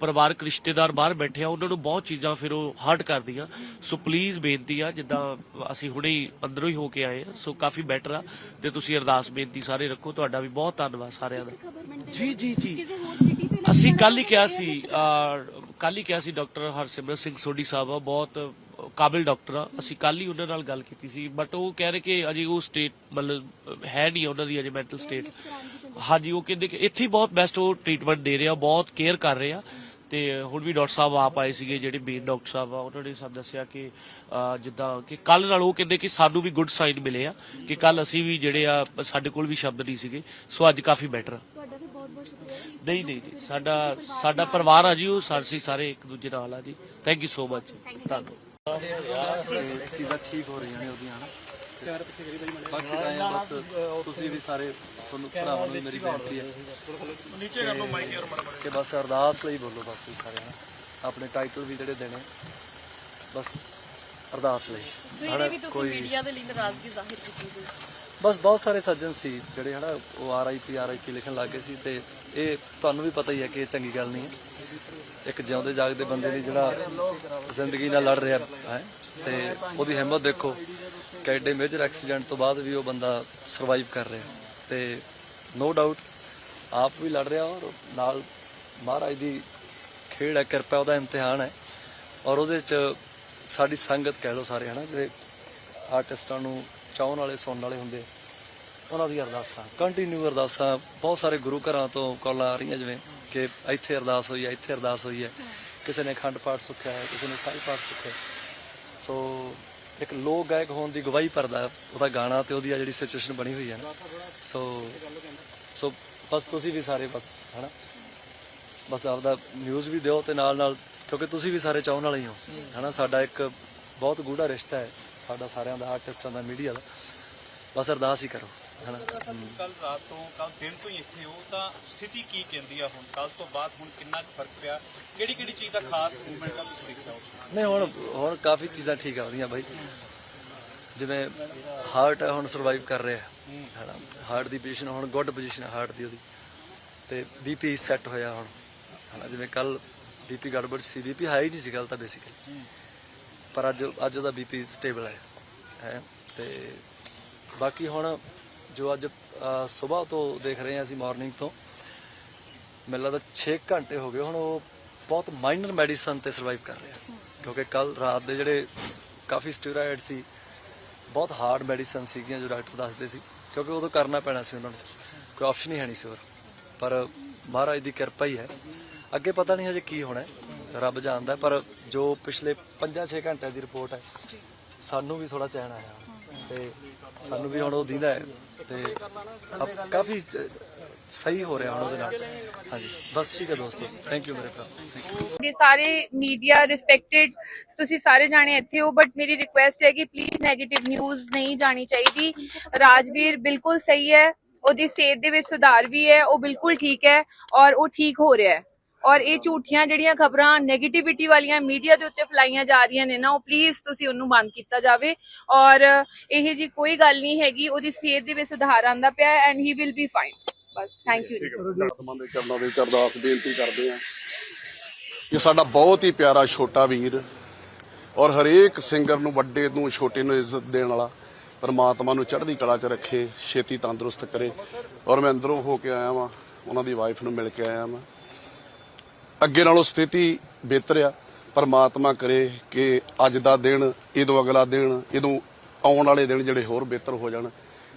ਪਰਿਵਾਰਕ ਰਿਸ਼ਤੇਦਾਰ ਬਾਹਰ ਬੈਠੇ ਆ ਉਹਨਾਂ ਨੂੰ ਬਹੁਤ ਚੀਜ਼ਾਂ ਫਿਰ ਉਹ ਹਰਟ ਕਰਦੀਆਂ। ਸੋ ਪਲੀਜ਼ ਬੇਨਤੀ ਆ ਜਿੱਦਾਂ ਅਸੀਂ ਹੁਣੇ ਹੀ ਅੰਦਰੋਂ ਹੀ ਹੋ ਕੇ ਆਏ ਆ ਸੋ ਕਾਫੀ ਬੈਟਰ ਆ। ਤੇ ਤੁਸੀਂ ਅਰਦਾਸ ਬੇਨਤੀ ਸਾਰੇ ਰੱਖੋ ਤੁਹਾਡਾ ਵੀ ਬਹੁਤ ਧੰਨਵਾਦ ਸਾਰਿਆਂ ਦਾ। ਜੀ ਜੀ ਜੀ। ਅਸੀਂ ਕੱਲ ਹੀ ਕਿਹਾ ਸੀ ਕੱਲ ਹੀ ਕਿਹਾ ਸੀ ਡਾਕਟਰ ਹਰਸਿਮਰਤ ਸਿੰਘ ਸੋਢੀ ਸਾਹਿਬ ਆ ਬਹੁਤ ਕਾਬਿਲ ਡਾਕਟਰ ਆ। ਅਸੀਂ ਕੱਲ ਹੀ ਉਹਨਾਂ ਨਾਲ ਗੱਲ ਕੀਤੀ ਸੀ ਬਟ ਉਹ ਕਹਿ ਰਹੇ ਕਿ ਅਜੇ ਉਹ ਸਟੇਟ ਮਤਲਬ ਹੈ ਨਹੀਂ ਉਹਨਾਂ ਦੀ ਅਜੇ ਮੈਂਟਲ ਸਟੇਟ ਹਾਂਜੀ ਉਹ ਕਹਿੰਦੇ ਕਿ ਇੱਥੇ ਬਹੁਤ ਬੈਸਟ ਉਹ ਟ੍ਰੀਟਮੈਂਟ ਦੇ ਰਹੇ ਆ ਬਹੁਤ ਕੇਅਰ ਕਰ ਰਹੇ ਆ। ਤੇ ਹੁਣ ਵੀ ਡਾਕਟਰ ਸਾਹਿਬ ਆਪ ਆਏ ਸੀਗੇ ਜਿਹੜੇ ਮੇਨ ਡਾਕਟਰ ਸਾਹਿਬ ਆ ਉਹਨਾਂ ਨੇ ਸਾਨੂੰ ਦੱਸਿਆ ਕਿ ਅਹ, ਜਿੱਦਾਂ ਕਿ ਕੱਲ ਨਾਲ ਉਹ ਕਹਿੰਦੇ ਕਿ ਸਾਨੂੰ ਵੀ ਗੁੱਡ ਸਾਈਨ ਮਿਲੇ ਆ ਕਿ ਕੱਲ ਅਸੀਂ ਵੀ ਜਿਹੜੇ ਆ ਸਾਡੇ ਕੋਲ ਵੀ ਸ਼ਬਦ ਨਹੀਂ ਸੀਗੇ ਸੋ ਅੱਜ ਕਾਫੀ ਬੈਟਰ ਆ। ਤੁਹਾਡਾ ਵੀ ਬਹੁਤ ਬਹੁਤ ਸ਼ੁਕਰੀਆ ਜੀ। ਨਹੀਂ ਨਹੀਂ ਨਹੀਂ, ਸਾਡਾ ਸਾਡਾ ਪਰਿਵਾਰ ਆ ਜੀ ਉਹ ਅਸੀਂ ਸਾਰੇ ਇੱਕ ਦੂਜੇ ਨਾਲ ਆ ਜੀ। ਥੈਂਕ ਯੂ ਸੋ ਮਚ ਧੰਨਵਾਦ। ਚੀਜ਼ਾਂ ਠੀਕ ਹੋ ਰਹੀਆਂ ਨੇ ਉਹਦੀਆਂ ਬਾਕੀ ਤਾਂ ਬਸ ਤੁਸੀਂ ਵੀ ਸਾਰੇ ਤੁਹਾਨੂੰ ਭਰਾਵਾਂ ਨੂੰ ਮੇਰੀ ਬੇਨਤੀ ਹੈ ਨੀਚੇ ਕਰ ਲਓ ਮਾਈਕ ਯਾਰ ਕਿ ਬਸ ਅਰਦਾਸ ਲਈ ਬੋਲੋ ਬਸ ਤੁਸੀਂ ਸਾਰੇ ਆਪਣੇ ਟਾਈਟਲ ਵੀ ਜਿਹੜੇ ਦੇਣੇ ਬਸ ਅਰਦਾਸ ਲਈ। ਸਵੇਰੇ ਵੀ ਤੁਸੀਂ ਮੀਡੀਆ ਦੇ ਲਈ ਨਾਰਾਜ਼ਗੀ ਜ਼ਾਹਿਰ ਕੀਤੀ ਸੀ। ਬਸ ਬਹੁਤ ਸਾਰੇ ਸੱਜਣ ਸੀ ਜਿਹੜੇ ਹਨਾ ਉਹ ਆਰਆਈਪੀ ਆਰਆਈਪੀ ਲਿਖਣ ਲੱਗੇ ਸੀ ਤੇ ਇਹ ਤੁਹਾਨੂੰ ਵੀ ਪਤਾ ਹੀ ਹੈ ਕਿ ਇਹ ਚੰਗੀ ਗੱਲ ਨਹੀਂ ਹੈ। ਇੱਕ ਜਿਉਂਦੇ ਜਾਗਦੇ ਬੰਦੇ ਦੀ ਜਿਹੜਾ ਜ਼ਿੰਦਗੀ ਨਾਲ ਲੜ ਰਿਹਾ ਹੈ ਤੇ ਉਹਦੀ ਹਿੰਮਤ ਦੇਖੋ। ਕਿ ਐਡੇ ਮੇਜਰ ਐਕਸੀਡੈਂਟ ਤੋਂ ਬਾਅਦ ਵੀ ਉਹ ਬੰਦਾ ਸਰਵਾਈਵ ਕਰ ਰਿਹਾ ਤੇ ਨੋ ਡਾਊਟ ਆਪ ਵੀ ਲੜ ਰਿਹਾ ਔਰ ਨਾਲ ਮਹਾਰਾਜ ਦੀ ਖੇਡ ਹੈ, ਕਿਰਪਾ ਉਹਦਾ ਇਮਤਿਹਾਨ ਹੈ। ਔਰ ਉਹਦੇ ਚ ਸਾਡੀ ਸੰਗਤ ਕਹਿ ਲਓ ਸਾਰੇ, ਹਨਾ, ਜਿਹੜੇ ਆਰਟਿਸਟਾਂ ਨੂੰ ਚਾਹਣ ਵਾਲੇ, ਸੁਣਨ ਵਾਲੇ ਹੁੰਦੇ, ਉਹਨਾਂ ਦੀ ਅਰਦਾਸਾਂ ਕੰਟੀਨਿਊ ਅਰਦਾਸਾਂ, ਬਹੁਤ ਸਾਰੇ ਗੁਰੂ ਘਰਾਂ ਤੋਂ ਕਾਲਾਂ ਆ ਰਹੀਆਂ, ਜਿਵੇਂ ਕਿ ਇੱਥੇ ਅਰਦਾਸ ਹੋਈ ਹੈ, ਇੱਥੇ ਅਰਦਾਸ ਹੋਈ ਹੈ। ਕਿਸੇ ਨੇ ਅਖੰਡ ਪਾਠ ਸੁੱਖਿਆ ਹੈ, ਕਿਸੇ ਨੇ ਸਾਈ ਪਾਠ ਸੁੱਖਿਆ ਸੋ ਇੱਕ ਲੋਕ ਗਾਇਕ ਹੋਣ ਦੀ ਗਵਾਹੀ ਭਰਦਾ ਉਹਦਾ ਗਾਣਾ ਤੇ ਉਹਦੀ ਆ ਜਿਹੜੀ ਸਿਚੁਏਸ਼ਨ ਬਣੀ ਹੋਈ ਹੈ ਨਾ। ਸੋ ਸੋ ਬਸ ਤੁਸੀਂ ਵੀ ਸਾਰੇ ਬਸ, ਹਨਾ? ਬਸ ਆਪਦਾ ਨਿਊਜ਼ ਵੀ ਦਿਓ ਤੇ ਨਾਲ ਨਾਲ ਕਿਉਂਕਿ ਤੁਸੀਂ ਵੀ ਸਾਰੇ ਚਾਹਣ ਵਾਲੇ ਹੀ ਹੋ, ਹਨਾ? ਸਾਡਾ ਇੱਕ ਬਹੁਤ ਗੂੜਾ ਰਿਸ਼ਤਾ ਹੈ, ਸਾਡਾ ਸਾਰਿਆਂ ਦਾ ਆਰਟਿਸਟਾਂ ਦਾ ਮੀਡੀਆ ਦਾ। ਬਸ ਅਰਦਾਸ ਹੀ ਕਰੋ। ਕੱਲ ਰਾਤ ਤੋਂ ਕੱਲ ਦਿਨ ਤੋਂ ਹੀ ਇੱਥੇ ਹੋ ਤਾਂ ਸਥਿਤੀ ਕੀ ਕਹਿੰਦੀ ਆ ਹੁਣ? ਕੱਲ ਤੋਂ ਬਾਅਦ ਹੁਣ ਕਿੰਨਾ ਕੁ ਫ਼ਰਕ ਪਿਆ? ਕਿਹੜੀ ਕਿਹੜੀ ਚੀਜ਼ ਦਾ ਖਾਸ ਮੂਵਮੈਂਟ ਆ ਤੁਸੀਂ ਦੇਖਿਆ ਉਸ ਨਹੀਂ ਹੁਣ ਹੁਣ ਕਾਫੀ ਚੀਜ਼ਾਂ ਠੀਕ ਆ ਉਹਦੀਆਂ ਬਾਈ। ਜਿਵੇਂ ਹਾਰਟ ਹੈ ਹੁਣ ਸਰਵਾਈਵ ਕਰ ਰਿਹਾ। ਹੈ। ਹਾਰਟ ਦੀ ਪੋਜੀਸ਼ਨ ਹੁਣ ਗੁੱਡ ਪੋਜੀਸ਼ਨ ਹਾਰਟ ਦੀ ਉਹਦੀ। ਤੇ ਬੀਪੀ ਸੈੱਟ ਹੋਇਆ ਹੁਣ। ਹਨਾ? ਜਿਵੇਂ ਕੱਲ ਬੀਪੀ ਗੜਬੜ ਸੀ। ਬੀਪੀ ਹਾਈ ਨਹੀਂ ਸੀ ਗੱਲ ਤਾਂ ਬੇਸਿਕਲੀ ਪਰ ਅੱਜ ਅੱਜ ਉਹਦਾ ਬੀਪੀ ਸਟੇਬਲ ਹੈ। ਹੈ? ਤੇ ਬਾਕੀ ਹੁਣ ਜੋ ਅੱਜ ਸਵੇਰ ਤੋਂ ਦੇਖ ਰਹੇ ਹਾਂ ਅਸੀਂ ਮਾਰਨਿੰਗ ਤੋਂ। ਮੈਨੂੰ ਲੱਗਦਾ 6 ਘੰਟੇ ਹੋ ਗਏ ਹੁਣ ਉਹ ਬਹੁਤ ਮਾਈਨਰ ਮੈਡੀਸਨ ਤੇ ਸਰਵਾਈਵ ਕਰ ਰਿਹਾ। ਕਿਉਂਕਿ ਕੱਲ ਰਾਤ ਦੇ ਜਿਹੜੇ ਕਾਫੀ ਸਟੀਰੋਇਡ ਸੀ ਬਹੁਤ ਹਾਰਡ ਮੈਡੀਸਨ ਸੀਗੀਆਂ ਜੋ ਡਾਕਟਰ ਦੱਸਦੇ ਸੀ। ਕਿਉਂਕਿ ਉਦੋਂ ਕਰਨਾ ਪੈਣਾ ਸੀ ਉਹਨਾਂ ਨੂੰ। ਕੋਈ ਆਪਸ਼ਨ ਹੀ ਹੈ ਨਹੀਂ ਸੀ ਹੋਰ। ਪਰ ਮਹਾਰਾਜ ਦੀ ਕਿਰਪਾ ਹੀ ਹੈ। ਅੱਗੇ ਪਤਾ ਨਹੀਂ ਹਜੇ ਕੀ ਹੋਣਾ ਹੈ। ਰੱਬ ਜਾਣਦਾ ਪਰ ਜੋ ਪਿਛਲੇ 5-6 ਘੰਟਿਆਂ ਦੀ ਰਿਪੋਰਟ ਹੈ ਸਾਨੂੰ ਵੀ ਥੋੜਾ ਚੈਨ ਆਇਆ। ਤੇ ਸਾਨੂੰ ਵੀ ਹੁਣ ਉਹ ਦਿੰਦਾ ਹੈ। ਤੇ ਅਬ ਕਾਫੀ ਅ, ਸਹੀ ਹੋ ਰਿਹਾ ਹੁਣ ਉਹਦੇ ਨਾਲ। ਹਾਂਜੀ। ਬਸ ਠੀਕ ਹੈ ਦੋਸਤੋ। ਥੈਂਕ ਯੂ ਮੇਰੇ ਭਰਾ। ਥੈਂਕ ਯੂ ਇਹ ਸਾਰੇ ਮੀਡੀਆ ਰਿਸਪੈਕਟਡ ਤੁਸੀਂ ਸਾਰੇ ਜਾਣੇ ਇੱਥੇ ਹੋ ਬਟ ਮੇਰੀ ਰਿਕੁਐਸਟ ਹੈ ਕਿ ਪਲੀਜ਼ 네ਗੇਟਿਵ ਨਿਊਜ਼ ਨਹੀਂ ਜਾਣੀ ਚਾਹੀਦੀ। ਰਾਜਵੀਰ ਬਿਲਕੁਲ ਸਹੀ ਹੈ। ਉਹਦੀ ਸਿਹਤ ਦੇ ਵਿੱਚ ਸੁਧਾਰ ਵੀ ਹੈ ਉਹ ਬਿਲਕੁਲ ਠੀਕ ਹੈ ਔਰ ਉਹ ਠੀਕ ਹੋ ਰਿਹਾ ਹੈ। ਔਰ ਇਹ ਝੂਠੀਆਂ ਜਿਹੜੀਆਂ ਖਬਰਾਂ 네ਗੇਟਿਵਿਟੀ ਵਾਲੀਆਂ ਮੀਡੀਆ ਦੇ ਉੱਤੇ ਫਲਾਈਆਂ ਜਾ ਰਹੀਆਂ ਨੇ ਨਾ, ਉਹ ਪਲੀਜ਼ ਤੁਸੀਂ ਉਹਨੂੰ ਬੰਦ ਕੀਤਾ ਜਾਵੇ। ਔਰ ਇਹ ਜੀ ਕੋਈ ਗੱਲ ਨਹੀਂ ਹੈਗੀ, ਉਹਦੀ ਸਿਹਤ ਦੇ ਵਿੱਚ ਸੁਧਾਰ ਆਂਦਾ ਪਿਆ and he will be fine bus thank you ਪਰਮਾਤਮਾ ਦੇ ਚਰਨਾਂ ਦੇ ਅਰਦਾਸ, ਬੇਨਤੀ ਕਰਦੇ ਆ ਕਿ ਸਾਡਾ ਬਹੁਤ ਹੀ ਪਿਆਰਾ ਛੋਟਾ ਵੀਰ ਔਰ ਹਰੇਕ ਸਿੰਗਰ ਨੂੰ, ਵੱਡੇ ਨੂੰ, ਛੋਟੇ ਨੂੰ ਇੱਜ਼ਤ ਦੇਣ ਵਾਲਾ ਪਰਮਾਤਮਾ ਨੂੰ ਚੜ੍ਹਦੀ ਕਲਾ 'ਚ ਰੱਖੇ, ਛੇਤੀ ਤੰਦਰੁਸਤ ਕਰੇ। ਔਰ ਮੈਂ ਅੰਦਰੋਂ ਹੋ ਕੇ ਆਇਆ ਵਾਂ, ਉਹਨਾਂ ਦੀ ਵਾਈਫ ਨੂੰ ਮਿਲ ਕੇ ਆਇਆ ਵਾਂ। ਅੱਗੇ ਨਾਲੋਂ ਸਥਿਤੀ ਬਿਹਤਰ ਆ, ਪਰਮਾਤਮਾ ਕਰੇ ਕਿ ਅੱਜ ਦਾ ਦਿਨ ਇਦੋਂ ਅਗਲਾ ਦਿਨ ਇਦੋਂ ਆਉਣ ਵਾਲੇ ਦਿਨ ਜਿਹੜੇ ਹੋਰ ਬਿਹਤਰ ਹੋ ਜਾਣ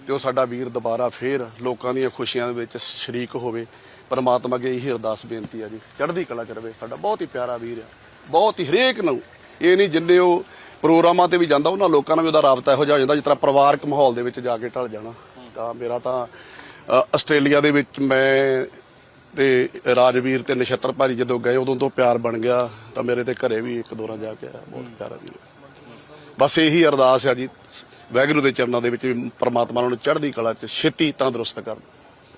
ਤੇ ਉਹ ਸਾਡਾ ਵੀਰ ਦੁਬਾਰਾ ਫੇਰ ਲੋਕਾਂ ਦੀਆਂ ਖੁਸ਼ੀਆਂ ਦੇ ਵਿੱਚ ਸ਼ਰੀਕ ਹੋਵੇ। ਪਰਮਾਤਮਾ ਅੱਗੇ ਇਹੀ ਅਰਦਾਸ ਬੇਨਤੀ ਆ ਜੀ। ਚੜ੍ਹਦੀ ਕਲਾ ਚ ਰਵੇ। ਸਾਡਾ ਬਹੁਤ ਹੀ ਪਿਆਰਾ ਵੀਰ ਆ। ਬਹੁਤ ਹੀ ਹਰੇਕ ਨੂੰ। ਇਹ ਨਹੀਂ ਜਿੰਨੇ ਉਹ ਪ੍ਰੋਗਰਾਮਾਂ ਤੇ ਵੀ ਜਾਂਦਾ, ਉਹਨਾਂ ਲੋਕਾਂ ਨਾਲ ਵੀ ਉਹਦਾ ਰਾਬਤਾ ਇਹੋ ਜਿਹਾ ਹੋ ਜਾਂਦਾ, ਜਿਸ ਤਰ੍ਹਾਂ ਪਰਿਵਾਰਕ ਮਾਹੌਲ ਦੇ ਵਿੱਚ ਜਾ ਕੇ ਢਲ ਜਾਣਾ। ਤਾਂ ਮੇਰਾ ਤਾਂ ਆਸਟ੍ਰੇਲੀਆ ਦੇ ਵਿੱਚ ਮੈਂ ਤੇ ਰਾਜਵੀਰ ਤੇ ਨਛੱਤਰ ਭਾਜੀ ਜਦੋਂ ਗਏ ਉਦੋਂ ਤੋਂ ਪਿਆਰ ਬਣ ਗਿਆ। ਤਾਂ ਮੇਰੇ ਤੇ ਘਰੇ ਵੀ ਇੱਕ ਦੋਰਾ ਜਾ ਕੇ ਆਇਆ ਬਹੁਤ ਪਿਆਰਾ ਵੀਰ। ਬਸ ਇਹੀ ਅਰਦਾਸ ਆ ਜੀ ਵੈਗਰੂ ਦੇ ਚਰਨਾਂ ਦੇ ਵਿੱਚ ਵੀ ਪ੍ਰਮਾਤਮਾ ਨੂੰ ਚੜ੍ਹਦੀ ਕਲਾ 'ਚ ਛੇਤੀ ਤੰਦਰੁਸਤ ਕਰਨ।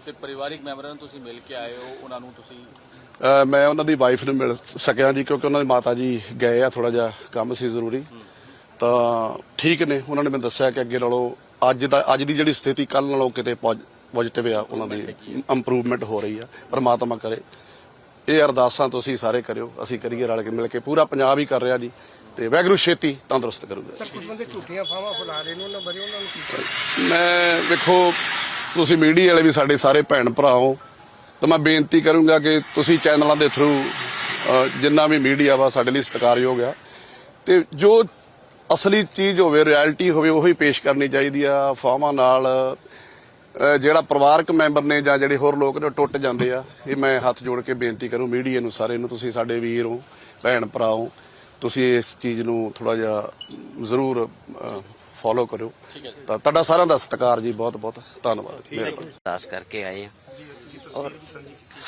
ਤੇ ਪਰਿਵਾਰਿਕ ਮੈਂਬਰਾਂ ਨੂੰ ਤੁਸੀਂ ਮਿਲ ਕੇ ਆਏ ਹੋ ਉਹਨਾਂ ਨੂੰ ਤੁਸੀਂ ਮੈਂ ਉਹਨਾਂ ਦੀ ਵਾਈਫ ਨੂੰ ਮਿਲ ਸਕਿਆ ਜੀ ਕਿਉਂਕਿ ਉਹਨਾਂ ਦੀ ਮਾਤਾ ਜੀ ਗਏ ਆ ਥੋੜਾ ਜਿਹਾ ਕੰਮ ਸੀ ਜ਼ਰੂਰੀ। ਤਾਂ ਠੀਕ ਨੇ ਉਹਨਾਂ ਨੇ ਮੈਨੂੰ ਦੱਸਿਆ ਕਿ ਅੱਗੇ ਨਾਲੋਂ ਅੱਜ ਦਾ ਅੱਜ ਦੀ ਜਿਹੜੀ ਸਥਿਤੀ ਕੱਲ ਨਾਲੋਂ ਕਿਤੇ ਪੋਜ਼ਿਟਿਵ ਆ ਉਹਨਾਂ ਦੀ ਇੰਪਰੂਵਮੈਂਟ ਹੋ ਰਹੀ ਆ ਪਰਮਾਤਮਾ ਕਰੇ। ਇਹ ਅਰਦਾਸਾਂ ਤੁਸੀਂ ਸਾਰੇ ਕਰਿਓ ਅਸੀਂ ਕਰੀਏ ਰਲ ਕੇ ਮਿਲ ਕੇ। ਪੂਰਾ ਪੰਜਾਬ ਹੀ ਕਰ ਰਿਹਾ ਜੀ ਤੇ ਵੈਗਰੂ ਛੇਤੀ ਤੰਦਰੁਸਤ ਕਰੂਗਾ। ਕੁਝ ਬੰਦੇ ਝੂਠੀਆਂ ਫਾਵਾਂ ਫੈਲਾ ਰਹੇ ਨੇ ਉਹਨਾਂ ਬਾਰੇ ਉਹਨਾਂ ਨੂੰ ਕੀ ਮੈਂ ਵੇਖੋ ਤੁਸੀਂ ਮੀਡੀਆ ਵਾਲੇ ਵੀ ਸਾਡੇ ਸਾਰੇ ਭੈਣ ਭਰਾ ਹੋ ਤਾਂ ਮੈਂ ਬੇਨਤੀ ਕਰੂੰਗਾ ਕਿ ਤੁਸੀਂ ਚੈਨਲਾਂ ਦੇ ਥਰੂ ਜਿੰਨਾ ਵੀ ਮੀਡੀਆ ਵਾ ਸਾਡੇ ਲਈ ਸਤਿਕਾਰਯੋਗ ਆ। ਤੇ ਜੋ ਅਸਲੀ ਚੀਜ਼ ਹੋਵੇ ਰਿਐਲਿਟੀ ਹੋਵੇ ਉਹੀ ਪੇਸ਼ ਕਰਨੀ ਚਾਹੀਦੀ ਆ ਫਾਰਮਾਂ ਨਾਲ ਜਿਹੜਾ ਪਰਿਵਾਰਕ ਮੈਂਬਰ ਨੇ ਜਾਂ ਜਿਹੜੇ ਹੋਰ ਲੋਕ ਨੇ ਉਹ ਟੁੱਟ ਜਾਂਦੇ ਆ। ਇਹ ਮੈਂ ਹੱਥ ਜੋੜ ਕੇ ਬੇਨਤੀ ਕਰੂੰ ਮੀਡੀਆ ਨੂੰ ਸਾਰੇ ਨੂੰ ਤੁਸੀਂ ਸਾਡੇ ਵੀਰ ਹੋ ਭੈਣ ਭਰਾ ਹੋ ਤੁਸੀਂ ਇਸ ਚੀਜ਼ ਨੂੰ ਥੋੜਾ ਜਿਹਾ ਜ਼ਰੂਰ ਫੋਲੋ ਕਰਿਓ। ਤਾਂ ਤੁਹਾਡਾ ਸਾਰਿਆਂ ਦਾ ਸਤਿਕਾਰ ਜੀ ਬਹੁਤ ਬਹੁਤ ਧੰਨਵਾਦ। ਮਿਹਰਬਾਨੀ ਅਰਦਾਸ ਕਰਕੇ ਆਏ ਹਾਂ ਔਰ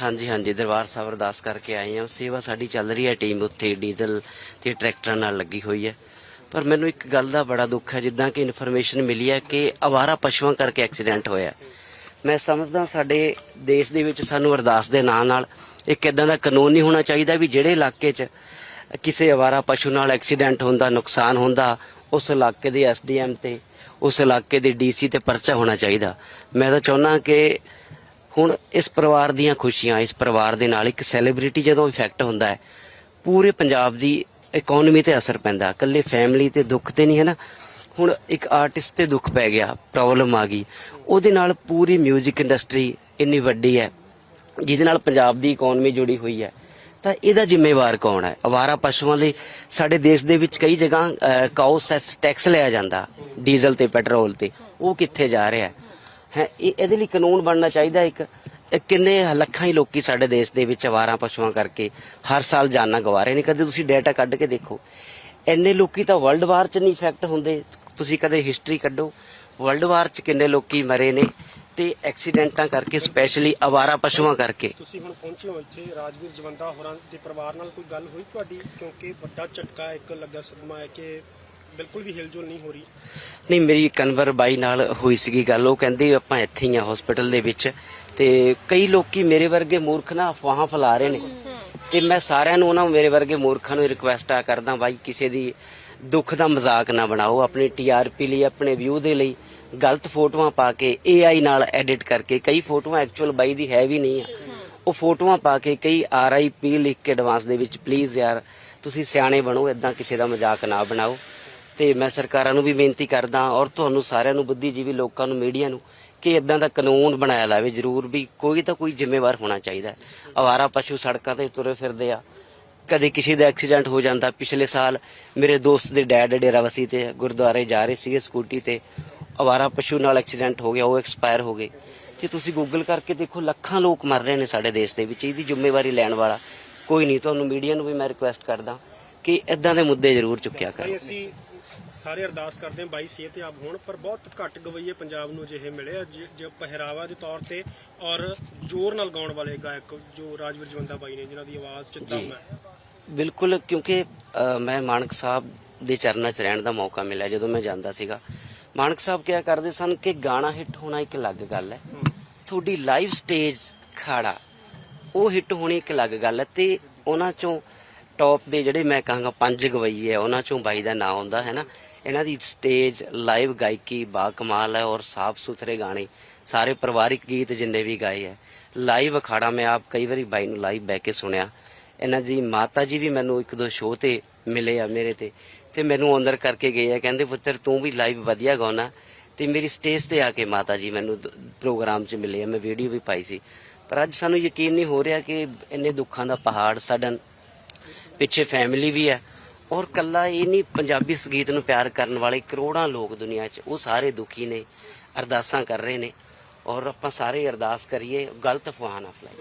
ਹਾਂਜੀ ਹਾਂਜੀ ਦਰਬਾਰ ਸਾਹਿਬ ਅਰਦਾਸ ਕਰਕੇ ਆਏ ਹਾਂ ਸੇਵਾ ਸਾਡੀ ਚੱਲ ਰਹੀ ਹੈ ਟੀਮ ਉੱਥੇ ਡੀਜ਼ਲ ਤੇ ਟਰੈਕਟਰਾਂ ਨਾਲ ਲੱਗੀ ਹੋਈ ਹੈ। ਪਰ ਮੈਨੂੰ ਇੱਕ ਗੱਲ ਦਾ ਬੜਾ ਦੁੱਖ ਹੈ, ਜਿੱਦਾਂ ਕਿ ਇਨਫੋਰਮੇਸ਼ਨ ਮਿਲੀ ਹੈ ਕਿ ਅਵਾਰਾ ਪਸ਼ੂਆਂ ਕਰਕੇ ਐਕਸੀਡੈਂਟ ਹੋਇਆ ਮੈਂ ਸਮਝਦਾ ਸਾਡੇ ਦੇਸ਼ ਦੇ ਵਿੱਚ ਸਾਨੂੰ ਅਰਦਾਸ ਦੇ ਨਾਂ ਨਾਲ ਇੱਕ ਇਦਾਂ ਦਾ ਕਾਨੂੰਨ ਨਹੀਂ ਹੋਣਾ ਚਾਹੀਦਾ ਵੀ ਜਿਹੜੇ ਇਲਾਕੇ 'ਚ ਕਿਸੇ ਅਵਾਰਾ ਪਸ਼ੂ ਨਾਲ ਐਕਸੀਡੈਂਟ ਹੁੰਦਾ, ਨੁਕਸਾਨ ਹੁੰਦਾ, ਉਸ ਇਲਾਕੇ ਦੇ ਐਸਡੀਐਮ ਤੇ, ਉਸ ਇਲਾਕੇ ਦੇ ਡੀਸੀ ਤੇ ਪਰਚਾ ਹੋਣਾ ਚਾਹੀਦਾ। ਮੈਂ ਤਾਂ ਚਾਹੁੰਦਾ ਕਿ ਹੁਣ ਇਸ ਪਰਿਵਾਰ ਦੀਆਂ ਖੁਸ਼ੀਆਂ, ਇਸ ਪਰਿਵਾਰ ਦੇ ਨਾਲ ਇੱਕ ਸੈਲੀਬ੍ਰਿਟੀ ਜਦੋਂ ਇਫੈਕਟ ਹੁੰਦਾ ਹੈ, ਪੂਰੇ ਪੰਜਾਬ ਦੀ ਇਕਨੋਮੀ ਤੇ ਅਸਰ ਪੈਂਦਾ। ਇਕੱਲੇ ਫੈਮਿਲੀ ਤੇ ਦੁੱਖ ਤੇ ਨਹੀਂ ਹੈ ਨਾ? ਹੁਣ ਇੱਕ ਆਰਟਿਸਟ ਤੇ ਦੁੱਖ ਪੈ ਗਿਆ ਪ੍ਰੋਬਲਮ ਆ ਗਈ। ਉਹਦੇ ਨਾਲ ਪੂਰੀ 뮤직 ਇੰਡਸਟਰੀ ਇੰਨੀ ਵੱਡੀ ਹੈ ਜਿਹਦੇ ਨਾਲ ਪੰਜਾਬ ਦੀ ਇਕਨੋਮੀ ਜੁੜੀ ਹੋਈ ਹੈ। ਤਾਂ ਇਹਦਾ ਜ਼ਿੰਮੇਵਾਰ ਕੌਣ ਹੈ? ਅਵਾਰਾ ਪਸ਼ੂਆਂ ਲਈ ਸਾਡੇ ਦੇਸ਼ ਦੇ ਵਿੱਚ ਕਈ ਜਗ੍ਹਾ ਅਹ, ਸੈਸ ਟੈਕਸ ਲਿਆ ਜਾਂਦਾ ਡੀਜ਼ਲ ਤੇ ਪੈਟਰੋਲ ਤੇ। ਉਹ ਕਿੱਥੇ ਜਾ ਰਿਹਾ ਹੈ? ਹੈ ਇਹ ਇਹਦੇ ਲਈ ਕਾਨੂੰਨ ਬਣਨਾ ਚਾਹੀਦਾ ਇੱਕ। ਕਿੰਨੇ ਲੱਖਾਂ ਹੀ ਲੋਕੀ ਸਾਡੇ ਦੇਸ਼ ਦੇ ਵਿੱਚ ਅਵਾਰਾ ਪਸ਼ੂਆਂ ਕਰਕੇ ਹਰ ਸਾਲ ਜਾਨਾਂ ਗਵਾ ਰਹੇ ਨੇ। ਕਦੇ ਤੁਸੀਂ ਡਾਟਾ ਕੱਢ ਕੇ ਦੇਖੋ। ਇੰਨੇ ਲੋਕੀ ਤਾਂ ਵਰਲਡ ਵਾਰ ਚ ਨਹੀਂ ਇਫੈਕਟ ਹੁੰਦੇ। ਤੁਸੀਂ ਕਦੇ ਹਿਸਟਰੀ ਕੱਢੋ। ਵਰਲਡ ਵਾਰ ਚ ਕਿੰਨੇ ਲੋਕੀ ਮਰੇ ਨੇ ਤੇ ਐਕਸੀਡੈਂਟਾਂ ਕਰਕੇ ਸਪੈਸ਼ਲੀ ਅਵਾਰਾ ਪਸ਼ੂਆਂ ਕਰਕੇ। ਤੁਸੀਂ ਹੁਣ ਪਹੁੰਚੇ ਹੋ ਇੱਥੇ ਰਾਜਵੀਰ ਜਵੰਦਾ ਹੋਰਾਂ ਦੇ ਪਰਿਵਾਰ ਨਾਲ ਕੋਈ ਗੱਲ ਹੋਈ ਤੁਹਾਡੀ? ਕਿਉਂਕਿ ਵੱਡਾ ਝਟਕਾ ਇੱਕ ਲੱਗਾ ਸਦਮਾ ਹੈ ਕਿ ਬਿਲਕੁਲ ਵੀ ਹਿਲਜੁਲ ਨਹੀਂ ਹੋ ਰਹੀ। ਨਹੀਂ ਮੇਰੀ ਕਨਵਰ ਬਾਈ ਨਾਲ ਹੋਈ ਸੀਗੀ ਗੱਲ। ਉਹ ਕਹਿੰਦੇ ਆਪਾਂ ਇੱਥੇ ਹੀ ਆ ਹਸਪੀਟਲ ਦੇ ਵਿੱਚ। ਤੇ ਕਈ ਲੋਕੀ ਮੇਰੇ ਵਰਗੇ ਮੂਰਖ ਨਾ ਅਫਵਾਹਾਂ ਫੈਲਾ ਰਹੇ ਨੇ। ਤੇ ਮੈਂ ਸਾਰਿਆਂ ਨੂੰ ਉਹਨਾਂ ਮੇਰੇ ਵਰਗੇ ਮੂਰਖਾਂ ਨੂੰ ਰਿਕੁਐਸਟ ਆ ਕਰਦਾ ਬਾਈ ਕਿਸੇ ਦੀ ਦੁੱਖ ਦਾ ਮਜ਼ਾਕ ਨਾ ਬਣਾਓ, ਆਪਣੀ ਟੀਆਰਪੀ ਲਈ, ਆਪਣੇ ਵਿਊ ਦੇ ਲਈ ਗਲਤ ਫੋਟੋਆਂ ਪਾ ਕੇ AI ਨਾਲ ਐਡਿਟ ਕਰਕੇ, ਕਈ ਫੋਟੋਆਂ ਐਕਚੁਅਲ ਬਾਈ ਦੀ ਹੈ ਵੀ ਨਹੀਂ ਆ। ਉਹ ਫੋਟੋਆਂ ਪਾ ਕੇ ਕਈ ਆਰਆਈਪੀ ਲਿਖ ਕੇ ਐਡਵਾਂਸ ਦੇ ਵਿੱਚ ਪਲੀਜ਼ ਯਾਰ, ਤੁਸੀਂ ਸਿਆਣੇ ਬਣੋ ਇਦਾਂ ਕਿਸੇ ਦਾ ਮਜ਼ਾਕ ਨਾ ਬਣਾਓ। ਤੇ ਮੈਂ ਸਰਕਾਰਾਂ ਨੂੰ ਵੀ ਬੇਨਤੀ ਕਰਦਾ ਔਰ ਤੁਹਾਨੂੰ ਸਾਰਿਆਂ ਨੂੰ, ਬੁੱਧੀਜੀਵੀ ਲੋਕਾਂ ਨੂੰ, ਮੀਡੀਆ ਨੂੰ ਕਿ ਇਦਾਂ ਦਾ ਕਾਨੂੰਨ ਬਣਾਇਆ ਲਾਵੇ, ਜ਼ਰੂਰ ਵੀ ਕੋਈ ਤਾਂ ਕੋਈ ਜ਼ਿੰਮੇਵਾਰ ਹੋਣਾ ਚਾਹੀਦਾ ਹੈ। ਅਵਾਰਾ ਪਸ਼ੂ ਸੜਕਾਂ ਤੇ ਤੁਰੇ ਫਿਰਦੇ ਆ। ਕਦੇ ਕਿਸੇ ਦਾ ਐਕਸੀਡੈਂਟ ਹੋ ਜਾਂਦਾ। ਪਿਛਲੇ ਸਾਲ ਮੇਰੇ ਦੋਸਤ ਦੇ ਡੈਡ ਡੇਰਾਵਸੀ ਤੇ ਗੁਰਦੁਆਰੇ ਜਾ ਰਹੇ ਸੀਗੇ ਸਕੂਟੀ ਤੇ। ਅਵਾਰਾ ਪਸ਼ੂ ਨਾਲ ਐਕਸੀਡੈਂਟ ਹੋ ਗਿਆ, ਉਹ ਐਕਸਪਾਇਰ ਹੋ ਗਏ। ਤੇ ਤੁਸੀਂ ਗੂਗਲ ਕਰਕੇ ਦੇਖੋ, ਲੱਖਾਂ ਲੋਕ ਮਰ ਰਹੇ ਨੇ ਸਾਡੇ ਦੇਸ਼ ਦੇ ਵਿੱਚ। ਇਹਦੀ ਜ਼ਿੰਮੇਵਾਰੀ ਲੈਣ ਵਾਲਾ ਕੋਈ ਨਹੀਂ। ਤੁਹਾਨੂੰ ਮੀਡੀਆ ਨੂੰ ਵੀ ਮੈਂ ਰਿਕੁਐਸਟ ਕਰਦਾ ਕਿ ਇਦਾਂ ਦੇ ਮੁੱਦੇ ਜ਼ਰੂਰ ਚੁੱਕਿਆ ਕਰੋ। ਸਾਰੇ ਅਰਦਾਸ ਕਰਦੇ ਹਾਂ ਬਾਈ ਸਿਹਤਯਾਬ ਹੋਣ ਪਰ ਬਹੁਤ ਘੱਟ ਗਵਈਏ ਪੰਜਾਬ ਨੂੰ ਜਿਹੇ ਮਿਲੇ ਆ, ਜ- ਜੋ ਪਹਿਰਾਵਾ ਦੇ ਤੌਰ ਤੇ ਔਰ ਜ਼ੋਰ ਨਾਲ ਗਾਉਣ ਵਾਲੇ ਗਾਇਕ ਜੋ ਰਾਜਵੀਰ ਜਵੰਦਾ ਬਾਈ ਨੇ ਜਿਨ੍ਹਾਂ ਦੀ ਆਵਾਜ਼ ਚ ਦਮ ਹੈ। ਬਿਲਕੁਲ ਕਿਉਂਕਿ ਅ, ਮੈਂ ਮਾਨਕ ਸਾਹਿਬ ਦੇ ਚਰਨਾਂ 'ਚ ਰਹਿਣ ਦਾ ਮੌਕਾ ਮਿਲਿਆ ਜਦੋਂ ਮੈਂ ਜਾਂਦਾ ਸੀਗਾ। ਮਾਨਕ ਸਾਹਿਬ ਕਿਹਾ ਕਰਦੇ ਸਨ ਕਿ ਗਾਣਾ ਹਿੱਟ ਹੋਣਾ ਇੱਕ ਅਲੱਗ ਗੱਲ ਹੈ। ਤੁਹਾਡੀ ਲਾਈਵ ਸਟੇਜ ਖਾੜਾ ਉਹ ਹਿੱਟ ਹੋਣੀ ਇੱਕ ਅਲੱਗ ਗੱਲ ਹੈ ਤੇ ਉਹਨਾਂ ਚੋਂ ਟੌਪ ਦੇ ਜਿਹੜੇ ਮੈਂ ਕਹਾਂਗਾ ਪੰਜ ਗਵਈਏ ਆ ਉਹਨਾਂ ਚੋਂ ਬਾਈ ਦਾ ਨਾਮ ਆਉਂਦਾ ਹੈ ਨਾ? ਇਹਨਾਂ ਦੀ ਸਟੇਜ ਲਾਈਵ ਗਾਇਕੀ, ਬਾ ਕਮਾਲ ਹੈ ਔਰ ਸਾਫ਼ ਸੁਥਰੇ ਗਾਣੇ, ਸਾਰੇ ਪਰਿਵਾਰਿਕ ਗੀਤ ਜਿੰਨੇ ਵੀ ਗਾਏ ਹੈ। ਲਾਈਵ ਅਖਾੜਾ ਮੈਂ ਆਪ ਕਈ ਵਾਰੀ ਬਾਈ ਨੂੰ ਲਾਈਵ ਬਹਿ ਕੇ ਸੁਣਿਆ। ਇਹਨਾਂ ਦੀ ਮਾਤਾ ਜੀ ਵੀ ਮੈਨੂੰ ਇੱਕ ਦੋ ਸ਼ੋਅ ਤੇ ਮਿਲੇ ਆ ਮੇਰੇ ਤੇ ਤੇ ਮੈਨੂੰ ਅੰਦਰ ਕਰਕੇ ਗਏ ਆ, ਕਹਿੰਦੇ ਪੁੱਤਰ ਤੂੰ ਵੀ ਲਾਈਵ ਵਧੀਆ ਗਾਉਣਾ। ਤੇ ਮੇਰੀ ਸਟੇਜ ਤੇ ਆ ਕੇ ਮਾਤਾ ਜੀ ਮੈਨੂੰ ਪ੍ਰੋਗਰਾਮ 'ਚ ਮਿਲੇ ਆ, ਮੈਂ ਵੀਡੀਓ ਵੀ ਪਾਈ ਸੀ। ਪਰ ਅੱਜ ਸਾਨੂੰ ਯਕੀਨ ਨਹੀਂ ਹੋ ਰਿਹਾ ਕਿ ਇੰਨੇ ਦੁੱਖਾਂ ਦਾ ਪਹਾੜ ਸਡਨ ਪਿੱਛੇ ਫੈਮਿਲੀ ਵੀ ਹੈ ਔਰ ਕੱਲਾ ਇਹ ਨਹੀਂ, ਪੰਜਾਬੀ ਸੰਗੀਤ ਨੂੰ ਪਿਆਰ ਕਰਨ ਵਾਲੇ ਕਰੋੜਾਂ ਲੋਕ ਦੁਨੀਆ 'ਚ, ਉਹ ਸਾਰੇ ਦੁਖੀ ਨੇ, ਅਰਦਾਸਾਂ ਕਰ ਰਹੇ ਨੇ। ਔਰ ਆਪਾਂ ਸਾਰੇ ਅਰਦਾਸ ਕਰੀਏ, ਗਲਤ ਅਫਵਾਹ ਨਾ ਫੈਲਾਈਏ।